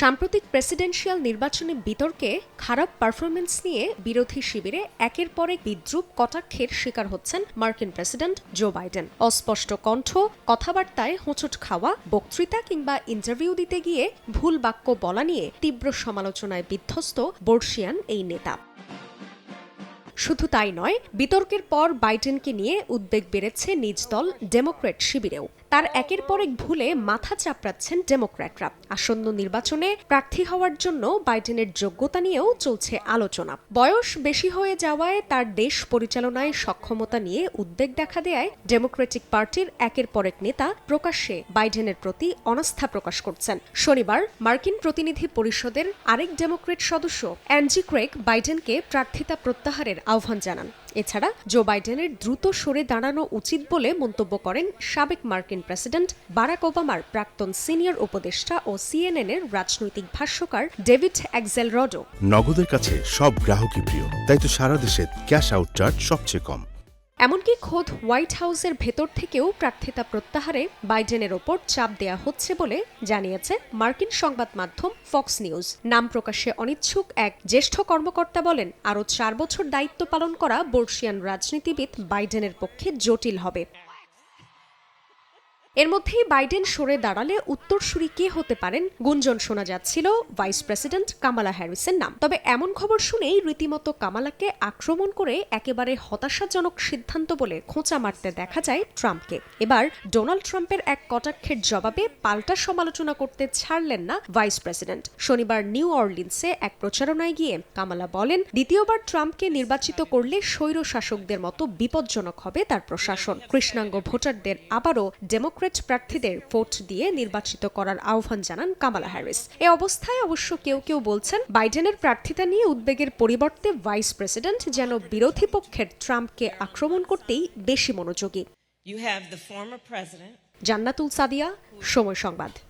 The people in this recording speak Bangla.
সাম্প্রতিক প্রেসিডেন্সিয়াল নির্বাচনে বিতর্কে খারাপ পারফরমেন্স নিয়ে বিরোধী শিবিরে একের পর এক বিদ্রুপ কটাক্ষের শিকার হচ্ছেন মার্কিন প্রেসিডেন্ট জো বাইডেন। অস্পষ্ট কণ্ঠ, কথাবার্তায় হোঁচট খাওয়া, বক্তৃতা কিংবা ইন্টারভিউ দিতে গিয়ে ভুল বাক্য বলা নিয়ে তীব্র সমালোচনায় বিধ্বস্ত বর্ষিয়ান এই নেতা। শুধু তাই নয়, বিতর্কের পর বাইডেনকে নিয়ে উদ্বেগ বেড়েছে নিজ দল ডেমোক্র্যাট শিবিরেও। তার একের পর এক ভুলে মাথা চাপড়াচ্ছেন ডেমোক্র্যাটরা। আসন্ন নির্বাচনে প্রার্থী হওয়ার জন্য বাইডেনের যোগ্যতা নিয়েও চলছে আলোচনা। বয়স বেশি হয়ে যাওয়ায় তার দেশ পরিচালনায় সক্ষমতা নিয়ে উদ্বেগ দেখা দেয় ডেমোক্রেটিক পার্টির একের পর এক নেতা প্রকাশ্যে বাইডেনের প্রতি অনাস্থা প্রকাশ করছেন। শনিবার মার্কিন প্রতিনিধি পরিষদের আরেক ডেমোক্রেট সদস্য অ্যাঞ্জি ক্রেক বাইডেনকে প্রার্থিতা প্রত্যাহারের আহ্বান জানান। এছাড়া জো বাইডেনের দ্রুত সরে দাঁড়ানো উচিত বলে মন্তব্য করেন সাবেক মার্কিন প্রেসিডেন্ট বারাক ওবামার প্রাক্তন সিনিয়র উপদেষ্টা ও সিএনএন এর রাজনৈতিক ভাষ্যকার ডেভিড এক্সেল রডো নগদের কাছে সব গ্রাহকই প্রিয়, তাই তো সারা দেশে ক্যাশ আউট চার্জ সবচেয়ে কম। এমনকি খোদ হোয়াইট হাউসের ভেতর থেকেও প্রার্থিতা প্রত্যাহারে বাইডেনের ওপর চাপ দেয়া হচ্ছে বলে জানিয়েছে মার্কিন সংবাদ মাধ্যম ফক্স নিউজ। নাম প্রকাশে অনিচ্ছুক এক জ্যেষ্ঠ কর্মকর্তা বলেন, আরও চার বছর দায়িত্ব পালন করা বর্ষিয়ান রাজনীতিবিদ বাইডেনের পক্ষে জটিল হবে। এর মধ্যেই বাইডেন সরে দাঁড়ালে উত্তরসূরি কে হতে পারেন? গুঞ্জন শোনা যাচ্ছিল ভাইস প্রেসিডেন্ট কামালা হ্যারিসের নাম। তবে এমন খবর শুনেই রীতিমতো কামালাকে আক্রমণ করে একেবারে হতাশাজনক সিদ্ধান্ত বলে খোঁচা মারতে দেখা যায় ট্রাম্পকে। এবার ডোনাল্ড ট্রাম্পের এক কটাক্ষের জবাবে পাল্টা সমালোচনা করতে ছাড়লেন না ভাইস প্রেসিডেন্ট। শনিবার নিউ অর্লিন্সে এক প্রচারণায় গিয়ে কামালা বলেন, দ্বিতীয়বার ট্রাম্পকে নির্বাচিত করলে স্বৈর শাসকদের মতো বিপজ্জনক হবে তার প্রশাসন। কৃষ্ণাঙ্গ ভোটারদের আবারও ডেমোক্রেট প্রার্থীদের ভোট দিয়ে নির্বাচিত করার আহ্বান জানান কামালা হ্যারিস। এ অবস্থায় অবশ্য কেউ কেউ বলছেন বাইডেনের প্রার্থিতা নিয়ে উদ্বেগের পরিবর্তে ভাইস প্রেসিডেন্ট যেন বিরোধী পক্ষের ট্রাম্পকে আক্রমণ করতেই বেশি মনোযোগী। জান্নাতুল সাদিয়া সময় সংবাদ।